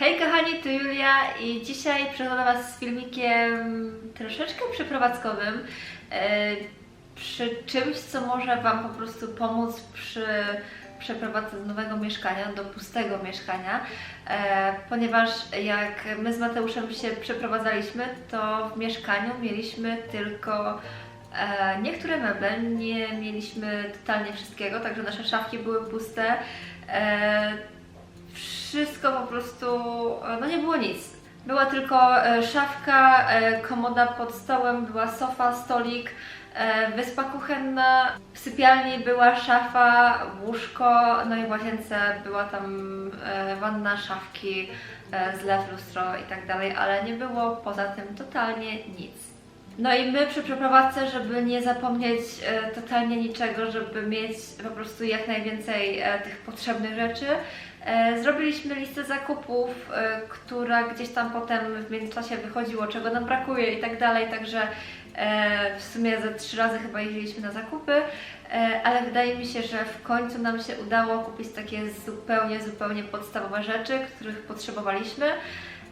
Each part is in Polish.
Hej kochani, tu Julia i dzisiaj przychodzę do Was z filmikiem troszeczkę przeprowadzkowym, e, przy czymś, co może Wam po prostu pomóc przy przeprowadzce z nowego mieszkania do pustego mieszkania, e, ponieważ jak my z Mateuszem się przeprowadzaliśmy, to w mieszkaniu mieliśmy tylko e, niektóre meble, nie mieliśmy totalnie wszystkiego, także nasze szafki były puste. Wszystko po prostu, e, no nie było nic. Była tylko e, szafka, e, komoda pod stołem, była sofa, stolik, wyspa kuchenna. W sypialni była szafa, łóżko, no i w łazience była tam wanna, szafki, e, zlew, lustro i tak dalej, ale nie było poza tym totalnie nic. No i my przy przeprowadzce, żeby nie zapomnieć e, totalnie niczego, żeby mieć po prostu jak najwięcej e, tych potrzebnych rzeczy, e, zrobiliśmy listę zakupów, e, która gdzieś tam potem w międzyczasie wychodziło, czego nam brakuje i tak dalej, także e, w sumie ze trzy razy chyba jeździliśmy na zakupy, e, ale wydaje mi się, że w końcu nam się udało kupić takie zupełnie, zupełnie podstawowe rzeczy, których potrzebowaliśmy.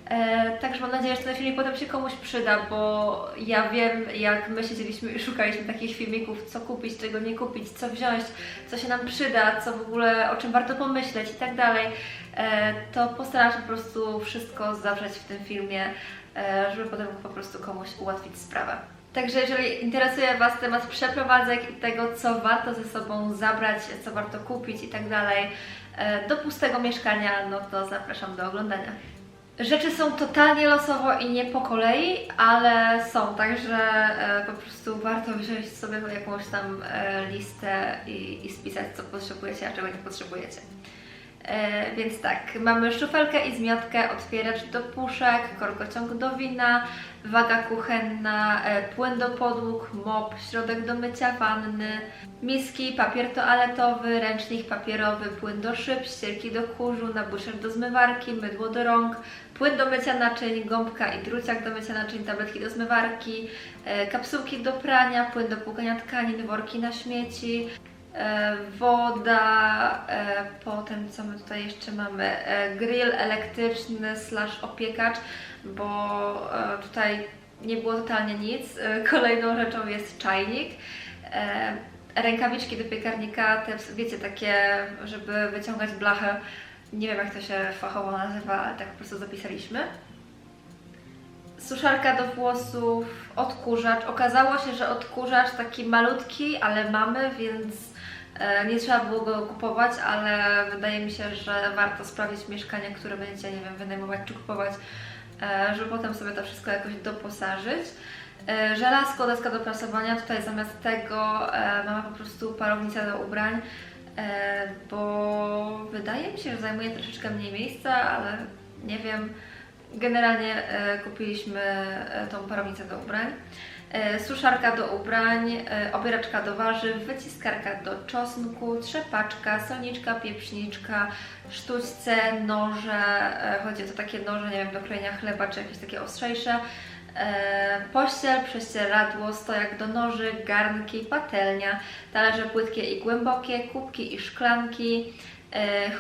E, także mam nadzieję, że ten filmik potem się komuś przyda, bo ja wiem, jak my siedzieliśmy i szukaliśmy takich filmików, co kupić, czego nie kupić, co wziąć, co się nam przyda, co w ogóle, o czym warto pomyśleć i tak dalej, e, to postaram się po prostu wszystko zawrzeć w tym filmie, e, żeby potem po prostu komuś ułatwić sprawę. Także jeżeli interesuje Was temat przeprowadzek i tego, co warto ze sobą zabrać, co warto kupić i tak dalej, e, do pustego mieszkania, no to zapraszam do oglądania. Rzeczy są totalnie losowo i nie po kolei, ale są, także e, po prostu warto wziąć sobie jakąś tam e, listę i, i spisać, co potrzebujecie, a czego nie potrzebujecie. E, więc tak, mamy szufelkę i zmiotkę, otwieracz do puszek, korkociąg do wina, waga kuchenna, e, płyn do podłóg, mop, środek do mycia wanny, miski, papier toaletowy, ręcznik papierowy, płyn do szyb, ścierki do kurzu, nabłyszek do zmywarki, mydło do rąk, płyn do mycia naczyń, gąbka i druciak do mycia naczyń, tabletki do zmywarki, e, kapsułki do prania, płyn do płukania tkanin, worki na śmieci, woda, e, potem co my tutaj jeszcze mamy, e, grill elektryczny slash opiekacz, bo e, tutaj nie było totalnie nic. E, Kolejną rzeczą jest czajnik. E, Rękawiczki do piekarnika, te wiecie, takie, żeby wyciągać blachę. Nie wiem jak to się fachowo nazywa, ale tak po prostu zapisaliśmy suszarka do włosów, odkurzacz. Okazało się, że odkurzacz taki malutki, ale mamy, więc e, nie trzeba było go kupować, ale wydaje mi się, że warto sprawdzić mieszkanie, które będziecie, nie wiem, wynajmować czy kupować, e, żeby potem sobie to wszystko jakoś doposażyć. E, Żelazko, deska do prasowania, tutaj zamiast tego e, mamy po prostu parownicę do ubrań, e, bo wydaje mi się, że zajmuje troszeczkę mniej miejsca, ale nie wiem. Generalnie e, kupiliśmy e, tą parownicę do ubrań. E, suszarka do ubrań, e, obieraczka do warzyw, wyciskarka do czosnku, trzepaczka, solniczka, pieprzniczka, sztućce, noże, e, chodzi o to takie noże, nie wiem, do krojenia chleba czy jakieś takie ostrzejsze, pościel, prześcieradło, stojak do noży, garnki, patelnia, talerze płytkie i głębokie, kubki i szklanki,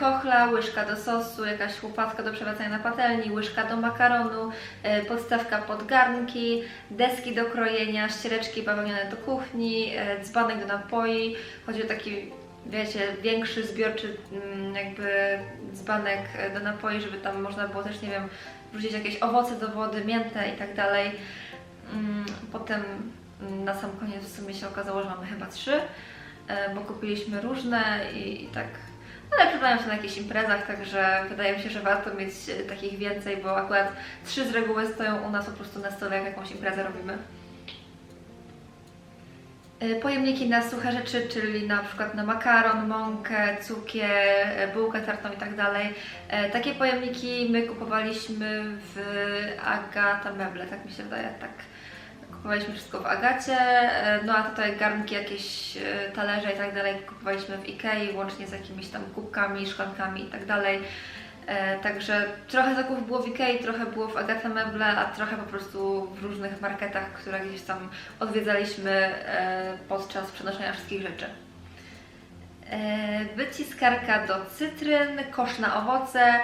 chochla, łyżka do sosu, jakaś łopatka do przewracania na patelni, łyżka do makaronu, e, podstawka pod garnki, deski do krojenia, ściereczki bawełniane do kuchni, e, dzbanek do napoi. Chodzi o taki, wiecie, większy zbiorczy mm, jakby dzbanek e, do napoi, żeby tam można było też, nie wiem, wrzucić jakieś owoce do wody, miętę i tak dalej. Mm, Potem na sam koniec w sumie się okazało, że mamy chyba trzy, e, bo kupiliśmy różne i, i tak ale przydają się na jakichś imprezach, także wydaje mi się, że warto mieć e, takich więcej, bo akurat trzy z reguły stoją u nas po prostu na stole, jak jakąś imprezę robimy. E, Pojemniki na suche rzeczy, czyli na przykład na makaron, mąkę, cukier, e, bułkę tartą i tak dalej. Takie pojemniki my kupowaliśmy w Agata Meble, tak mi się wydaje, tak. Kupowaliśmy wszystko w Agacie, e, no a tutaj garnki, jakieś e, talerze i tak dalej kupowaliśmy w Ikei, łącznie z jakimiś tam kubkami, szklankami i tak dalej. E, Także trochę zakupów było w Ikei, trochę było w Agata Meble, a trochę po prostu w różnych marketach, które gdzieś tam odwiedzaliśmy podczas przenoszenia wszystkich rzeczy. E, wyciskarka do cytryn, kosz na owoce,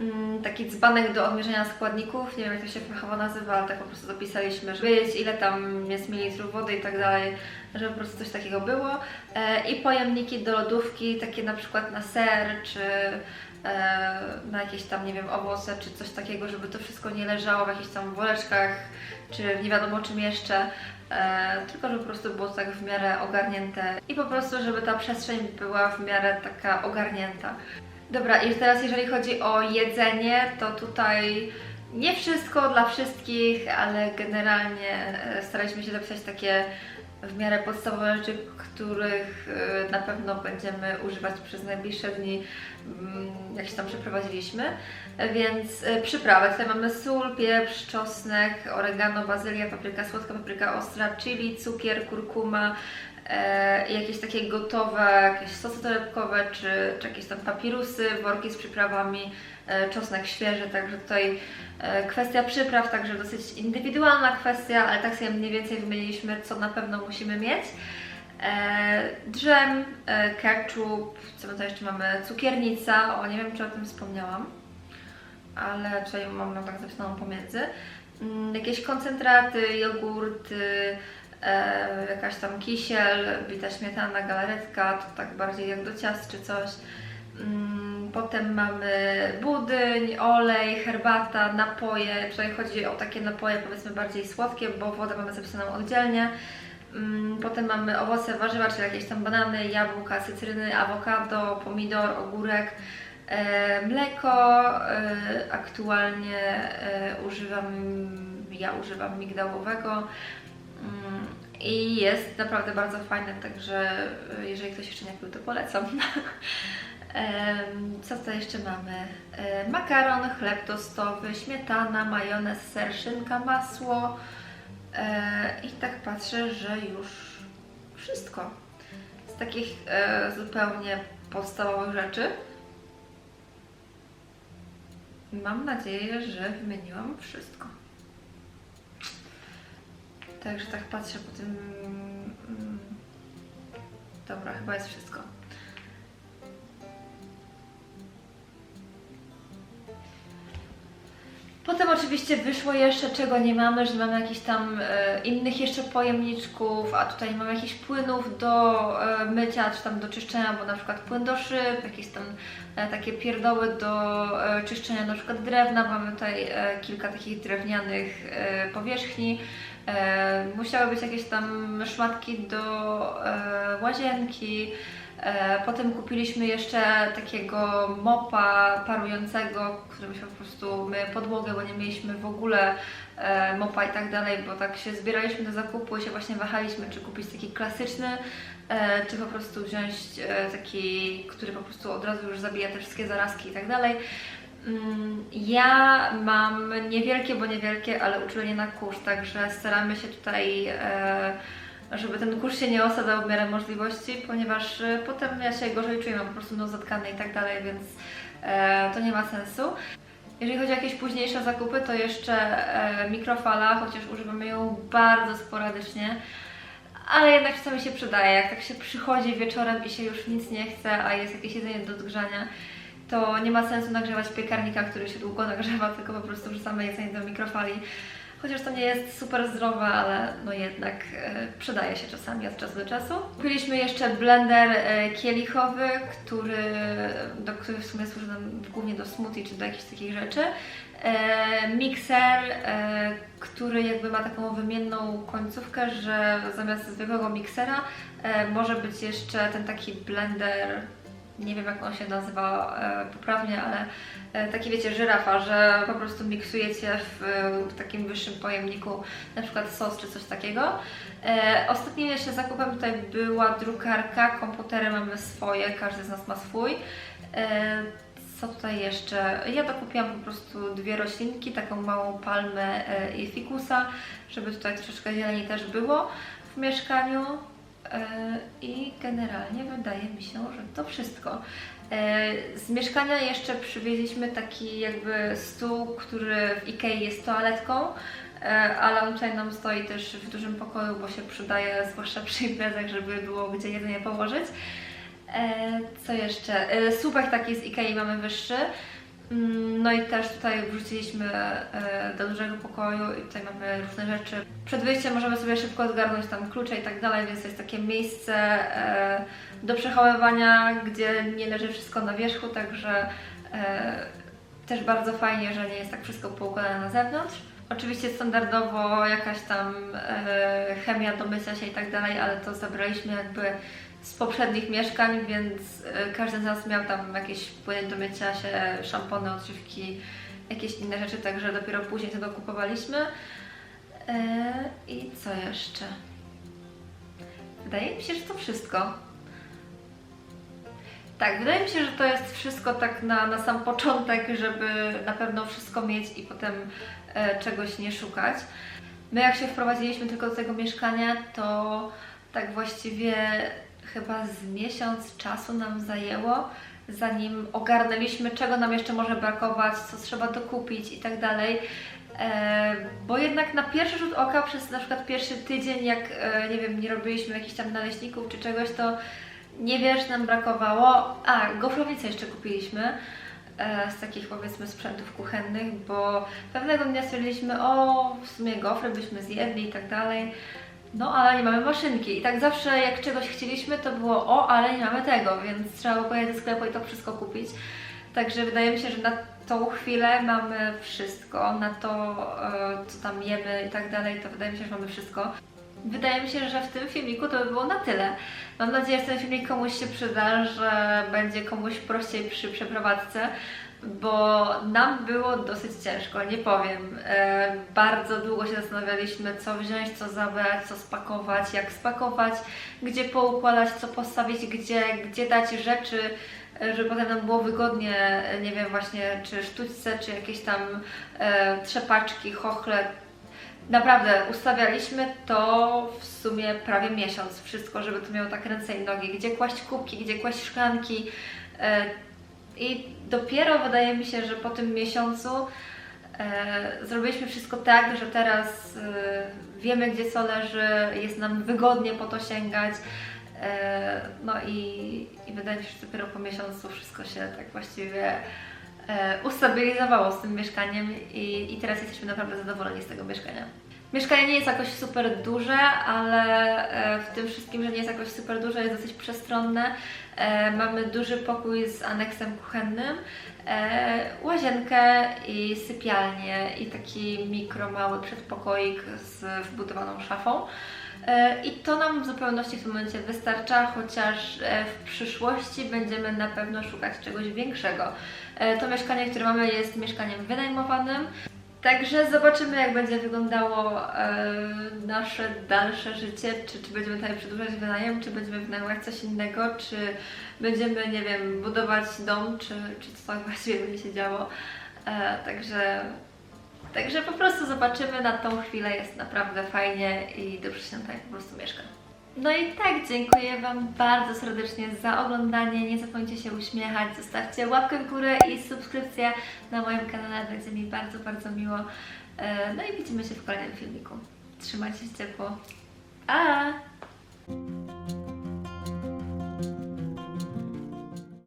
mm, taki dzbanek do odmierzenia składników, nie wiem jak to się fachowo nazywa, ale tak po prostu dopisaliśmy, żeby wiedzieć ile tam jest mililitrów wody i tak dalej, żeby po prostu coś takiego było. E, I pojemniki do lodówki, takie na przykład na ser, czy e, na jakieś tam, nie wiem, owoce, czy coś takiego, żeby to wszystko nie leżało w jakichś tam woreczkach, czy nie wiadomo czym jeszcze, tylko żeby po prostu było tak w miarę ogarnięte i po prostu, żeby ta przestrzeń była w miarę taka ogarnięta. Dobra, i teraz jeżeli chodzi o jedzenie, to tutaj nie wszystko dla wszystkich, ale generalnie e, staraliśmy się zapisać takie w miarę podstawowe rzeczy, których e, na pewno będziemy używać przez najbliższe dni, mm, jak się tam przeprowadziliśmy. Więc e, przyprawy. Tutaj mamy sól, pieprz, czosnek, oregano, bazylia, papryka słodka, papryka ostra, chili, cukier, kurkuma, e, jakieś takie gotowe, jakieś sosy torebkowe, czy, czy jakieś tam papirusy, worki z przyprawami, e, czosnek świeży, także tutaj e, kwestia przypraw, także dosyć indywidualna kwestia, ale tak sobie mniej więcej wymieniliśmy, co na pewno musimy mieć. Drzem, ketchup, co my tutaj jeszcze mamy, cukiernica, o nie wiem czy o tym wspomniałam, ale tutaj mam tak zapisaną pomiędzy. Mm, jakieś koncentraty, jogurty, jakaś tam kisiel, bita śmietana, galaretka, to tak bardziej jak do ciast czy coś. Mm, Potem mamy budyń, olej, herbata, napoje. Tutaj chodzi o takie napoje powiedzmy bardziej słodkie, bo wodę mamy zapisaną oddzielnie. Mm, Potem mamy owoce, warzywa, czyli jakieś tam banany, jabłka, cytryny, awokado, pomidor, ogórek, e, mleko. E, aktualnie e, używam, ja używam migdałowego. I jest naprawdę bardzo fajne, także e, jeżeli ktoś jeszcze nie pił, to polecam. Co tutaj jeszcze mamy? E, Makaron, chleb tostowy, śmietana, majonez, ser, szynka, masło. E, I tak patrzę, że już wszystko. Z takich zupełnie podstawowych rzeczy. Mam nadzieję, że wymieniłam wszystko. Także tak patrzę po tym. mm, Dobra, chyba jest wszystko. Potem oczywiście wyszło jeszcze, czego nie mamy, że mamy jakichś tam e, innych jeszcze pojemniczków, a tutaj mamy jakichś płynów do e, mycia, czy tam do czyszczenia, bo na przykład płyn do szyb, jakieś tam e, takie pierdoły do e, czyszczenia na przykład drewna, mamy tutaj e, kilka takich drewnianych e, powierzchni. E, musiały być jakieś tam szmatki do e, łazienki. E, Potem kupiliśmy jeszcze takiego mopa parującego, którym się po prostu myje podłogę, bo nie mieliśmy w ogóle e, mopa i tak dalej, bo tak się zbieraliśmy do zakupu i się właśnie wahaliśmy, czy kupić taki klasyczny, e, czy po prostu wziąć e, taki, który po prostu od razu już zabija te wszystkie zarazki i tak dalej. Mm, Ja mam niewielkie, bo niewielkie, ale uczulenie na kurz, także staramy się tutaj, e, żeby ten kurz się nie osadzał w miarę możliwości, ponieważ e, potem ja się gorzej czuję, mam po prostu nos zatkany i tak dalej, więc e, to nie ma sensu. Jeżeli chodzi o jakieś późniejsze zakupy, to jeszcze mikrofala, chociaż używamy ją bardzo sporadycznie, ale jednak czasami się przydaje. Jak tak się przychodzi wieczorem i się już nic nie chce, a jest jakieś jedzenie do odgrzania, to nie ma sensu nagrzewać piekarnika, który się długo nagrzewa, tylko po prostu wrzucamy jedzenie do mikrofali. Chociaż to nie jest super zdrowe, ale no jednak e, przydaje się czasami od czasu do czasu. Kupiliśmy jeszcze blender e, kielichowy, który, do, który w sumie służy nam głównie do smoothie czy do jakichś takich rzeczy. E, mikser, który jakby ma taką wymienną końcówkę, że zamiast zwykłego miksera może być jeszcze ten taki blender nie wiem jak on się nazywa e, poprawnie, ale e, taki wiecie, żyrafa, że po prostu miksujecie w, takim wyższym pojemniku na przykład sos czy coś takiego. E, ostatnim jeszcze zakupem tutaj była drukarka, komputery mamy swoje, każdy z nas ma swój. Co tutaj jeszcze? Ja dokupiłam po prostu dwie roślinki, taką małą palmę i fikusa, żeby tutaj troszeczkę zieleni też było w mieszkaniu. E, I generalnie wydaje mi się, że to wszystko. E, Z mieszkania jeszcze przywieźliśmy taki jakby stół, który w Ikei jest toaletką, e, ale on tutaj nam stoi też w dużym pokoju, bo się przydaje, zwłaszcza przy imprezach, żeby było gdzie jedzenie położyć. Co jeszcze? Słupek taki z Ikei mamy wyższy. Mm, No i też tutaj wrzuciliśmy e, do dużego pokoju i tutaj mamy różne rzeczy. Przed wyjściem możemy sobie szybko odgarnąć tam klucze i tak dalej, więc to jest takie miejsce e, do przechowywania, gdzie nie leży wszystko na wierzchu, także e, też bardzo fajnie, że nie jest tak wszystko poukładane na zewnątrz. Oczywiście standardowo jakaś tam chemia do mycia się i tak dalej, ale to zabraliśmy jakby z poprzednich mieszkań, więc e, każdy z nas miał tam jakieś płyny do mycia się, szampony, odżywki, jakieś inne rzeczy, także dopiero później tego kupowaliśmy. E, I co jeszcze? Wydaje mi się, że to wszystko. Tak, wydaje mi się, że to jest wszystko tak na, na sam początek, żeby na pewno wszystko mieć i potem e, czegoś nie szukać. My jak się wprowadziliśmy tylko do tego mieszkania, to tak właściwie chyba z miesiąc czasu nam zajęło, zanim ogarnęliśmy, czego nam jeszcze może brakować, co trzeba dokupić i tak dalej. E, bo jednak na pierwszy rzut oka, przez na przykład pierwszy tydzień, jak e, nie wiem, nie robiliśmy jakichś tam naleśników czy czegoś, to niewiele nam brakowało. A, gofrownicę jeszcze kupiliśmy e, z takich powiedzmy sprzętów kuchennych, bo pewnego dnia stwierdziliśmy, o w sumie gofry byśmy zjedli i tak dalej. No, ale nie mamy maszynki. I tak zawsze jak czegoś chcieliśmy, to było o, ale nie mamy tego, więc trzeba było pojechać do sklepu i to wszystko kupić. Także wydaje mi się, że na tą chwilę mamy wszystko, na to, e, co tam jemy i tak dalej, to wydaje mi się, że mamy wszystko. Wydaje mi się, że w tym filmiku to by było na tyle. Mam nadzieję, że ten filmik komuś się przyda, że będzie komuś prościej przy przeprowadzce, bo nam było dosyć ciężko, nie powiem. E, bardzo długo się zastanawialiśmy, co wziąć, co zabrać, co spakować, jak spakować, gdzie poukładać, co postawić, gdzie, gdzie dać rzeczy, żeby potem nam było wygodnie, nie wiem, właśnie czy sztućce, czy jakieś tam e, trzepaczki, chochle, Naprawdę, ustawialiśmy to w sumie prawie miesiąc, wszystko, żeby to miało tak ręce i nogi, gdzie kłaść kubki, gdzie kłaść szklanki. e, I dopiero wydaje mi się, że po tym miesiącu e, zrobiliśmy wszystko tak, że teraz e, wiemy, gdzie co leży, jest nam wygodnie po to sięgać. E, no i, i wydaje mi się, że dopiero po miesiącu wszystko się tak właściwie e, ustabilizowało z tym mieszkaniem i, i teraz jesteśmy naprawdę zadowoleni z tego mieszkania. Mieszkanie nie jest jakoś super duże, ale e, w tym wszystkim, że nie jest jakoś super duże, jest dosyć przestronne. E, Mamy duży pokój z aneksem kuchennym, e, łazienkę i sypialnię i taki mikro, mały przedpokoik z wbudowaną szafą. I to nam w zupełności w tym momencie wystarcza, chociaż w przyszłości będziemy na pewno szukać czegoś większego. To mieszkanie, które mamy, jest mieszkaniem wynajmowanym. Także zobaczymy, jak będzie wyglądało e, nasze dalsze życie. Czy, czy będziemy tutaj przedłużać wynajem, czy będziemy wynajmować coś innego, czy będziemy, nie wiem, budować dom, czy, czy co właściwie będzie się działo. E, także Także po prostu zobaczymy, na tą chwilę jest naprawdę fajnie i dobrze się tutaj po prostu mieszka. No i tak, dziękuję Wam bardzo serdecznie za oglądanie. Nie zapomnijcie się uśmiechać, zostawcie łapkę w górę i subskrypcję na moim kanale, będzie mi bardzo, bardzo miło. E, No i widzimy się w kolejnym filmiku. Trzymajcie się ciepło. Pa!